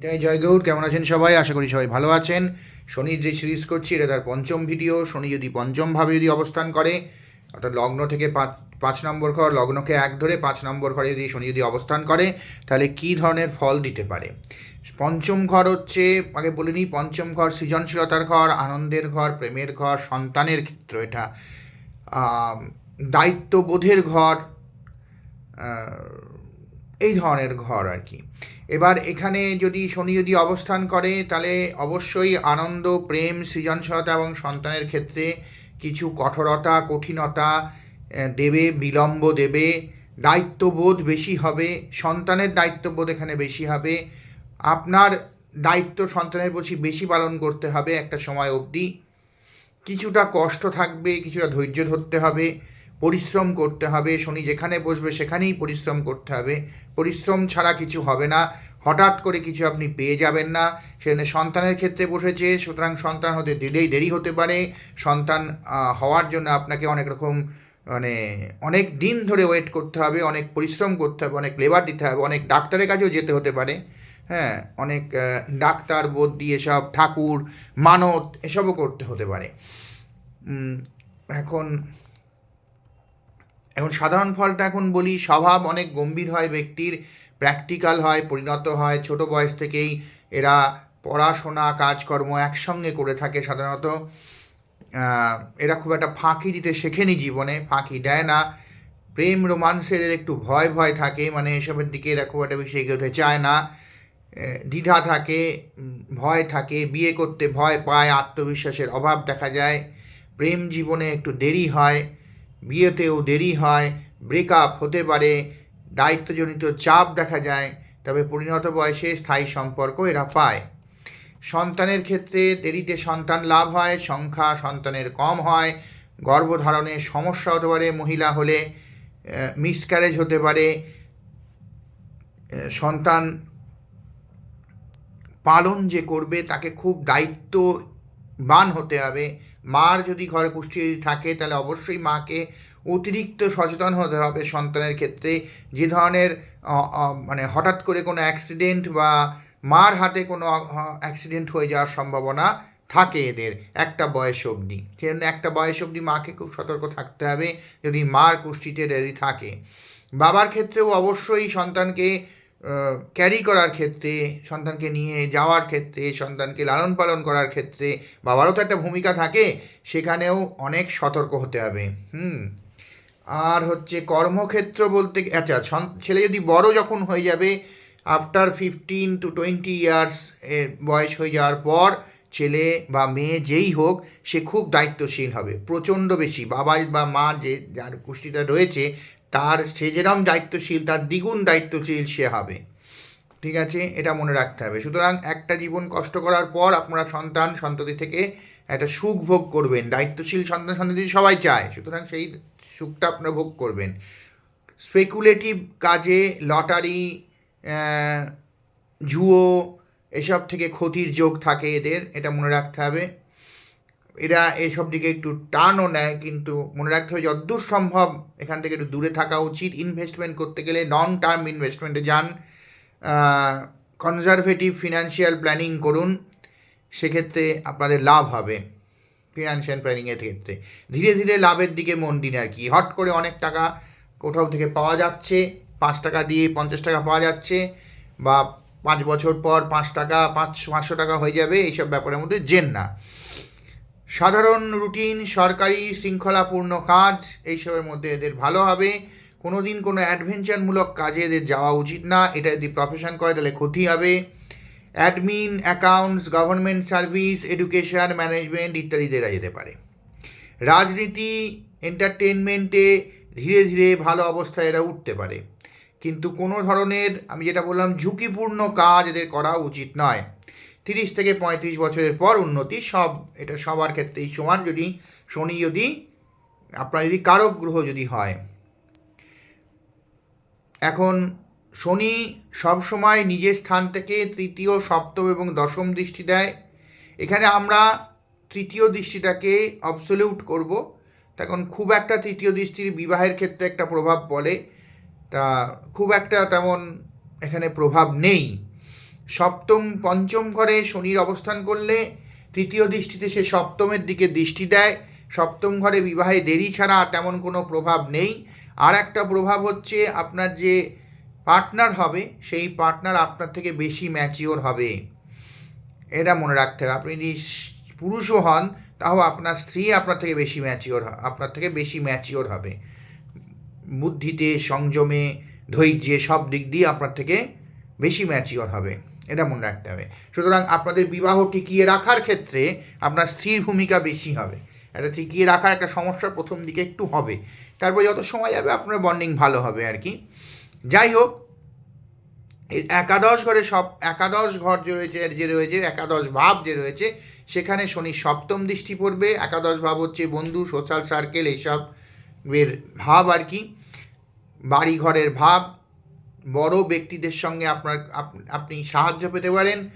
এটাই জয় গৌর কেমন আছেন সবাই? আশা করি সবাই ভালো আছেন। শনির যে সিরিজ করছি, এটা তার পঞ্চম ভিডিও শনি যদি পঞ্চমভাবে যদি অবস্থান করে, অর্থাৎ লগ্ন থেকে পাঁচ পাঁচ নম্বর ঘর, লগ্নকে এক ধরে পাঁচ নম্বর ঘরে যদি শনি যদি অবস্থান করে, তাহলে কী ধরনের ফল দিতে পারে? পঞ্চম ঘর হচ্ছে, আগে বলে নিই, পঞ্চম ঘর সৃজনশীলতার ঘর, আনন্দের ঘর, প্রেমের ঘর, সন্তানের ক্ষেত্র এটা। দায়িত্ববোধের ঘর এই ধরনের ঘর আর কি। এবার এখানে যদি শনি যদি অবস্থান করে, তাহলে অবশ্যই আনন্দ, প্রেম, সৃজনশীলতা এবং সন্তানের ক্ষেত্রে কিছু কঠোরতা, কঠিনতা দেবে, বিলম্ব দেবে, দায়িত্ববোধ বেশি হবে, সন্তানের দায়িত্ববোধ এখানে বেশি হবে, আপনার দায়িত্ব সন্তানের প্রতি বেশি পালন করতে হবে একটা সময় অবধি। কিছুটা কষ্ট থাকবে, কিছুটা ধৈর্য ধরতে হবে পরিশ্রম করতে হবে। শনি যেখানে বসবে সেখানেই পরিশ্রম করতে হবে। পরিশ্রম ছাড়া কিছু হবে না। হঠাৎ করে কিছু আপনি পেয়ে যাবেন না। সেখানে সন্তানের ক্ষেত্রে বসেছে। সুতরাং সন্তান হতে দেরি দেরি হতে পারে। সন্তান হওয়ার জন্য আপনাকে অনেক রকম মানে অনেক দিন ধরে ওয়েট করতে হবে। অনেক পরিশ্রম করতে হবে। অনেক লেবার দিতে হবে। অনেক ডাক্তারের কাছেও যেতে হতে পারে। হ্যাঁ অনেক ডাক্তার বোধ দিয়ে সব ঠাকুর, মানত, এসবও করতে হতে পারে। এখন এখন সাধারণ ফলটা এখন বলি, স্বভাব অনেক গম্ভীর হয় ব্যক্তির প্র্যাকটিক্যাল হয়, পরিণত হয়। ছোট বয়স থেকেই এরা পড়াশোনা, কাজকর্ম একসঙ্গে করে থাকে সাধারণত। এরা খুব একটা ফাঁকি দিতে শেখেনি জীবনে, ফাঁকি দেয় না। প্রেম রোমান্সের একটু ভয় ভয় থাকে মানে এসবের দিকে এরা খুব একটা বেশি এগোতে চায় না। দ্বিধা থাকে, ভয় থাকে, বিয়ে করতে ভয় পায়, আত্মবিশ্বাসের অভাব দেখা যায়। প্রেম জীবনে একটু দেরি হয়। বিয়েতেও দেরি হয় ব্রেকআপ হতে পারে, দায়িত্বজনিত চাপ দেখা যায়, তবে পরিণত বয়সে স্থায়ী সম্পর্ক এরা পায়। সন্তানের ক্ষেত্রে দেরিতে সন্তান লাভ হয়, সংখ্যা সন্তানের কম হয়, গর্ভধারণে সমস্যা হতে পারে, মহিলা হলে মিসক্যারেজ হতে পারে সন্তান পালন যে করবে তাকে খুব দায়িত্ববান হতে হবে মার যদি ঘরে পুষ্টি থাকে, তাহলে অবশ্যই মাকে অতিরিক্ত সচেতন হতে হবে সন্তানের ক্ষেত্রে। যে ধরনের মানে হঠাৎ করে কোনো অ্যাক্সিডেন্ট বা মার হাতে কোনো অ্যাক্সিডেন্ট হয়ে যাওয়ার সম্ভাবনা থাকে এদের, একটা বয়স অবধি। সেজন্য একটা বয়স অবধি মাকে খুব সতর্ক থাকতে হবে যদি মার কুষ্টিতে যদি থাকে। বাবার ক্ষেত্রেও অবশ্যই সন্তানকে ক্যারি করার ক্ষেত্রে, সন্তানকে নিয়ে যাওয়ার ক্ষেত্রে, সন্তানকে লালন পালন করার ক্ষেত্রে বাবারও তো একটা ভূমিকা থাকে, সেখানেও অনেক সতর্ক হতে হবে। হুম। আর হচ্ছে কর্মক্ষেত্র বলতে আচ্ছা ছেলে যদি বড় যখন হয়ে যাবে after fifteen to twenty years বয়স হয়ে যাওয়ার পর, ছেলে বা মেয়ে যেই হোক, সে খুব দায়িত্বশীল হবে, প্রচণ্ড বেশি। বাবা বা মা যে, যার পুষ্টিটা রয়েছে তার সে যেরকম দায়িত্বশীল, তার দ্বিগুণ দায়িত্বশীল সে হবে। ঠিক আছে? এটা মনে রাখতে হবে। সুতরাং একটা জীবন কষ্ট করার পর আপনারা সন্তান, সন্ততি থেকে একটা সুখ ভোগ করবেন। দায়িত্বশীল, সন্তান, সন্ততি সবাই চায়। সুতরাং সেই সুখটা আপনারা ভোগ করবেন। স্পেকুলেটিভ কাজে লটারি জুয়ো, এসব থেকে ক্ষতির যোগ থাকে এদের। এটা মনে রাখতে হবে। এরা এইসব দিকে একটু টানও নেয়, কিন্তু মনে রাখতে হবে যতদূর সম্ভব এখান থেকে একটু দূরে থাকা উচিত। ইনভেস্টমেন্ট করতে গেলে লং টার্ম ইনভেস্টমেন্টে যান। কনজারভেটিভ ফিনান্সিয়াল প্ল্যানিং করুন, সেক্ষেত্রে আপনাদের লাভ হবে ফিনান্সিয়াল প্ল্যানিংয়ের ক্ষেত্রে। ধীরে ধীরে লাভের দিকে মন দিন আর কি। হট করে অনেক টাকা কোথাও থেকে পাওয়া যাচ্ছে, পাঁচ টাকা দিয়ে পঞ্চাশ টাকা পাওয়া যাচ্ছে, বা পাঁচ বছর পর পাঁচ টাকা, পাঁচ, পাঁচশো টাকা হয়ে যাবে, এইসব ব্যাপারের মধ্যে জেন না। সাধারণ রুটিন, সরকারি শৃঙ্খলাপূর্ণ কাজ, এইসবের মধ্যে এদের ভালো হবে। কোনো দিন কোনো অ্যাডভেঞ্চারমূলক কাজে এদের যাওয়া উচিত না। এটা যদি প্রফেশন করে, তাহলে ক্ষতি হবে। Admin, accounts government service education management ইত্যাদিতে এরা যেতে পারে। রাজনীতি এন্টারটেনমেন্টে ধীরে ধীরে ভালো অবস্থায় এরা উঠতে পারে। কিন্তু কোনো ধরনের, আমি যেটা বললাম, ঝুঁকিপূর্ণ কাজ এদের করা উচিত নয়। তিরিশ থেকে পঁয়ত্রিশ বছরের পর উন্নতি, সব এটা সবার ক্ষেত্রেই সমান। যদি শনি যদি, আপনার যদি কারক গ্রহ যদি হয়, এখন শনি সবসময় নিজের স্থান থেকে তৃতীয়, সপ্তম এবং দশম দৃষ্টি দেয়। এখানে আমরা তৃতীয় দৃষ্টিটাকে অবসলিউট করব। তখন খুব একটা তৃতীয় দৃষ্টির বিবাহের ক্ষেত্রে একটা প্রভাব পড়ে। তা খুব একটা তেমন এখানে প্রভাব নেই। সপ্তম, পঞ্চম ঘরে শনির অবস্থান করলে তৃতীয় দৃষ্টিতে সে সপ্তমের দিকে দৃষ্টি দেয়। সপ্তম ঘরে বিবাহে দেরি ছাড়া তেমন কোনো প্রভাব নেই। আর একটা প্রভাব হচ্ছে আপনার যে পার্টনার হবে, সেই পার্টনার আপনার থেকে বেশি ম্যাচিওর হবে। এটা মনে রাখতে হবে। আপনি যদি পুরুষও হন, তাও আপনার স্ত্রী আপনার থেকে বেশি ম্যাচিওর আপনার থেকে বেশি ম্যাচিওর হবে। বুদ্ধিতে, সংযমে, ধৈর্যে সব দিক দিয়ে আপনার থেকে বেশি ম্যাচিওর হবে। এটা মনে রাখতে হবে। সুতরাং আপনাদের বিবাহ টিকিয়ে রাখার ক্ষেত্রে আপনার স্ত্রীর ভূমিকা বেশি হবে। এটা টিকিয়ে রাখার একটা সমস্যা প্রথম দিকে একটু হবে। তারপর যত সময় যাবে আপনার বন্ডিং ভালো হবে আর কি। যাই হোক একাদশ ঘরে সব, একাদশ ঘর যে রয়েছে যে রয়েছে, একাদশ ভাব যে রয়েছে, সেখানে শনি সপ্তম দৃষ্টি পড়বে। একাদশ ভাব হচ্ছে বন্ধু সোশ্যাল সার্কেল এইসব এর ভাব আর কি। বাড়ি ঘরের ভাব বড় ব্যক্তিদের সঙ্গে আপনার আপনি সাহায্য পেতে পারেন।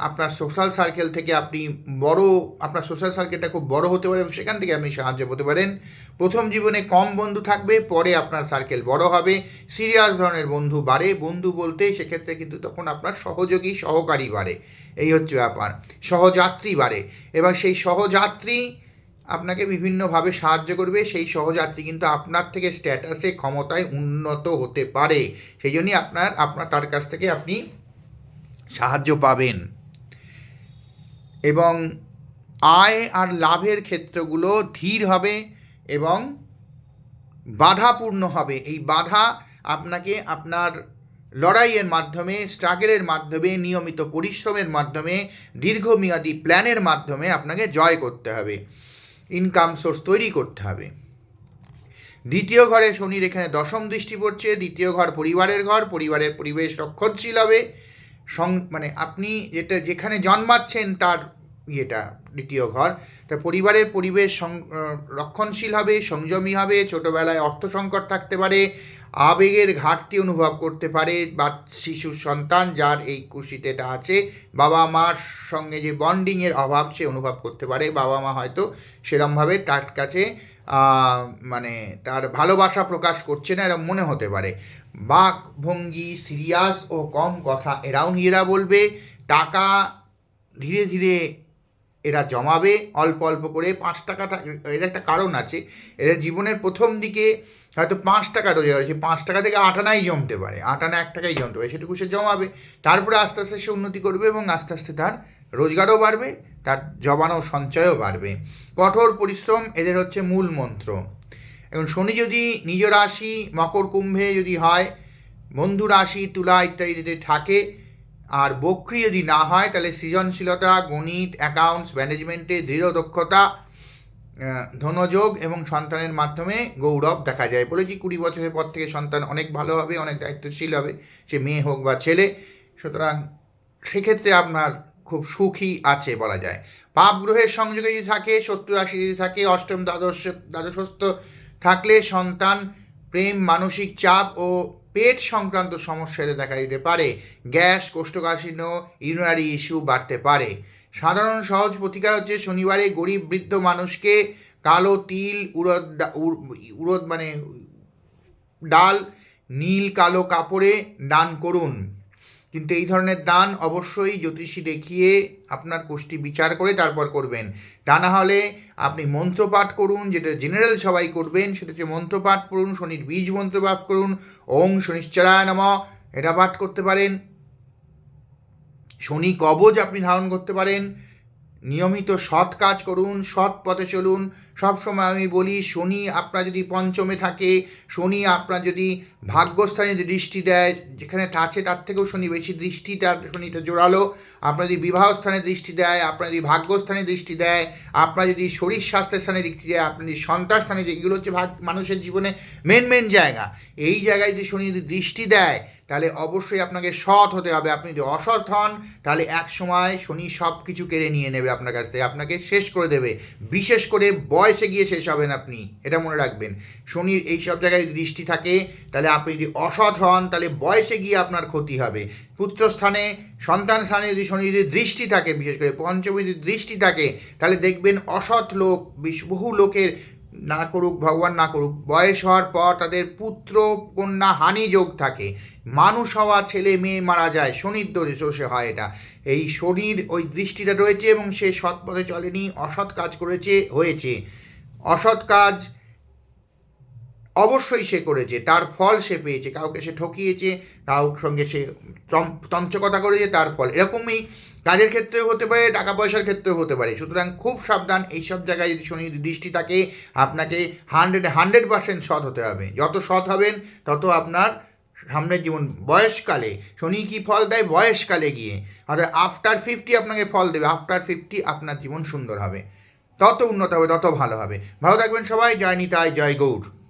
আপনার সোশ্যাল সার্কেল থেকে আপনি বড়, আপনার সোশ্যাল সার্কেলটা খুব বড় হতে পারে সেখান থেকে আপনি সাহায্য পেতে পারেন। প্রথম জীবনে কম বন্ধু থাকবে, পরে আপনার সার্কেল বড় হবে। সিরিয়াস ধরনের বন্ধু বাড়ে। বন্ধু বলতে সেক্ষেত্রে কিন্তু তখন আপনার সহযোগী, সহকারী বাড়ে। এই হচ্ছে ব্যাপার। সহযাত্রী বাড়ে। এবং সেই সহযাত্রী আপনাকে বিভিন্নভাবে সাহায্য করবে, সেই সহযাত্রী কিন্তু আপনার থেকে স্ট্যাটাসে ক্ষমতায় উন্নত হতে পারে। সেই জন্যই আপনার আপনার, তার কাছ থেকে আপনি সাহায্য পাবেন। এবং আয় আর লাভের ক্ষেত্রগুলো ধীর হবে এবং বাধাপূর্ণ হবে। এই বাধা আপনাকে আপনার লড়াইয়ের মাধ্যমে স্ট্রাগলের মাধ্যমে, নিয়মিত পরিশ্রমের মাধ্যমে, দীর্ঘমেয়াদী প্ল্যানের মাধ্যমে আপনাকে জয় করতে হবে। ইনকাম সোর্স তৈরি করতে হবে। দ্বিতীয় ঘরে শনির এখানে দশম দৃষ্টি পড়ছে। দ্বিতীয় ঘর পরিবারের ঘর। পরিবারের পরিবেশ রক্ষণশীল হবে। সং মানে আপনি যেটা, যেখানে জন্মাচ্ছেন তার ইয়েটা, দ্বিতীয় ঘর। তা পরিবারের পরিবেশ রক্ষণশীল হবে, সংযমী হবে। ছোটোবেলায় অর্থ সংকট থাকতে পারে। আবেগের ঘাটতি অনুভব করতে পারে বা শিশু সন্তান যার এই কুশিতেটা আছে, বাবা মার সঙ্গে যে বন্ডিংয়ের অভাব সে অনুভব করতে পারে। বাবা মা হয়তো সেরমভাবে তার কাছে মানে তার ভালোবাসা প্রকাশ করছে না এরকম মনে হতে পারে। বাক ভঙ্গি সিরিয়াস ও কম কথা এরাও এরা বলবে। টাকা ধীরে ধীরে এরা জমাবে। অল্প অল্প করে পাঁচ টাকাটা এর একটা কারণ আছে। এরা জীবনের প্রথম দিকে হয়তো পাঁচ টাকা রোজগার হয়েছে পাঁচ টাকা থেকে আটানাই জমতে পারে আটানা এক টাকাই জমতে পারে, সেটুকু সে জমাবে। তারপরে আস্তে আস্তে সে উন্নতি করবে এবং আস্তে আস্তে তার রোজগারও বাড়বে, তার জমানো সঞ্চয়ও বাড়বে। কঠোর পরিশ্রম এদের হচ্ছে মূল মন্ত্র। এখন শনি যদি নিজ রাশি, মকর কুম্ভে যদি হয়, বন্ধু রাশি, তুলা ইত্যাদি যদি থাকে, আর বক্রি যদি না হয়, তাহলে সৃজনশীলতা, গণিত অ্যাকাউন্টস ম্যানেজমেন্টে দৃঢ় দক্ষতা ধনযোগ এবং সন্তানের মাধ্যমে গৌরব দেখা যায়। বলেছি কুড়ি বছরের পর থেকে সন্তান অনেক ভালো হবে, অনেক দায়িত্বশীল হবে, সে মেয়ে হোক বা ছেলে। সুতরাং সেক্ষেত্রে আপনার খুব সুখী আছে বলা যায়। পাপ গ্রহের সংযোগে যদি থাকে, শত্রু রাশি যদি থাকে, অষ্টম দ্বাদশ, দ্বাদশস্থ থাকলে সন্তান প্রেম, মানসিক চাপ ও পেট সংক্রান্ত সমস্যা এতে দেখা দিতে পারে। গ্যাস, কোষ্ঠকাঠিন্য ইউরিনারি ইস্যু বাড়তে পারে। সাধারণ সহজ প্রতিকার হচ্ছে শনিবারে গরিব বৃদ্ধ মানুষকে কালো তিল, উড়দ উড়- উড়দ মানে ডাল, নীল কালো কাপড়ে দান করুন। কিন্তু এই ধরনের দান অবশ্যই জ্যোতিষী দেখিয়ে আপনার কোষ্ঠী বিচার করে তারপর করবেন। তা না হলে আপনি মন্ত্রপাঠ করুন, যেটা জেনারেল সবাই করবেন, সেটা হচ্ছে মন্ত্রপাঠ করুন, শনির বীজ মন্ত্রপাঠ করুন, ওং শনিশ্চরায় নম। এটা পাঠ করতে পারেন। শনি কবজ আপনি ধারণ করতে পারেন। নিয়মিত সৎ কাজ করুন সৎ পথে চলুন সবসময় আমি বলি, শনি আপনার যদি পঞ্চমে থাকে, শনি আপনার যদি ভাগ্যস্থানে যদি দৃষ্টি দেয়, যেখানে আছে তার থেকেও শনি বেশি দৃষ্টিটা শনিটা জোরালো। আপনার যদি বিবাহ স্থানে দৃষ্টি দেয়, আপনার যদি ভাগ্যস্থানে দৃষ্টি দেয়, আপনার যদি শরীর স্বাস্থ্যের স্থানে দৃষ্টি দেয়, আপনার যদি সন্তান স্থানে এগুলো হচ্ছে ভাগ মানুষের জীবনে মেন মেন জায়গা। এই জায়গায় যদি শনি যদি দৃষ্টি দেয়, তাহলে অবশ্যই আপনাকে সৎ হতে হবে। আপনি যদি অসৎ হন, তাহলে এক সময় শনি সব কিছু কেড়ে নিয়ে নেবে আপনার কাছ থেকে। আপনাকে শেষ করে দেবে। বিশেষ করে বয়সে গিয়ে শেষ হবেন আপনি, এটা মনে রাখবেন। শনির এই সব জায়গায় দৃষ্টি থাকে, তাহলে আপনি যদি অসৎ হন, তাহলে বয়সে গিয়ে আপনার ক্ষতি হবে। পুত্রস্থানে সন্তান স্থানে যদি শনি যদি দৃষ্টি থাকে, বিশেষ করে পঞ্চমী যদি দৃষ্টি থাকে, তাহলে দেখবেন অসৎ লোক বহু লোকের না করুক, ভগবান না করুক, বয়স হওয়ার পর তাদের পুত্র, কন্যা, হানি যোগ থাকে। মানুষ হওয়া ছেলে মেয়ে মারা যায় শনির দোষে হয় এটা। এই শনির ওই দৃষ্টিটা রয়েছে এবং সে সৎ পথে চলেনি, অসৎ কাজ করেছে, হয়েছে। অসৎ কাজ অবশ্যই সে করেছে, তার ফল সে পেয়েছে, কাউকে সে ঠকিয়েছে কাউর সঙ্গে সে তঞ্চকতা করেছে, তার ফল। এরকমই কাজের ক্ষেত্রেও হতে পারে টাকা পয়সার ক্ষেত্রেও হতে পারে। সুতরাং খুব সাবধান, এইসব জায়গায় যদি শনি দৃষ্টি থাকে, আপনাকে হান্ড্রেড হান্ড্রেড পার্সেন্ট সৎ হতে হবে। যত সৎ হবেন, তত আপনার সামনের জীবন, বয়সকালে, শনি কি ফল দেয়? বয়সকালে গিয়ে। আর আফটার ফিফটি আপনাকে ফল দেবে আফটার ফিফটি আপনার জীবন সুন্দর হবে। তত উন্নত হবে, তত ভালো হবে। ভালো থাকবেন সবাই, জয় নিতাই, জয় গৌর।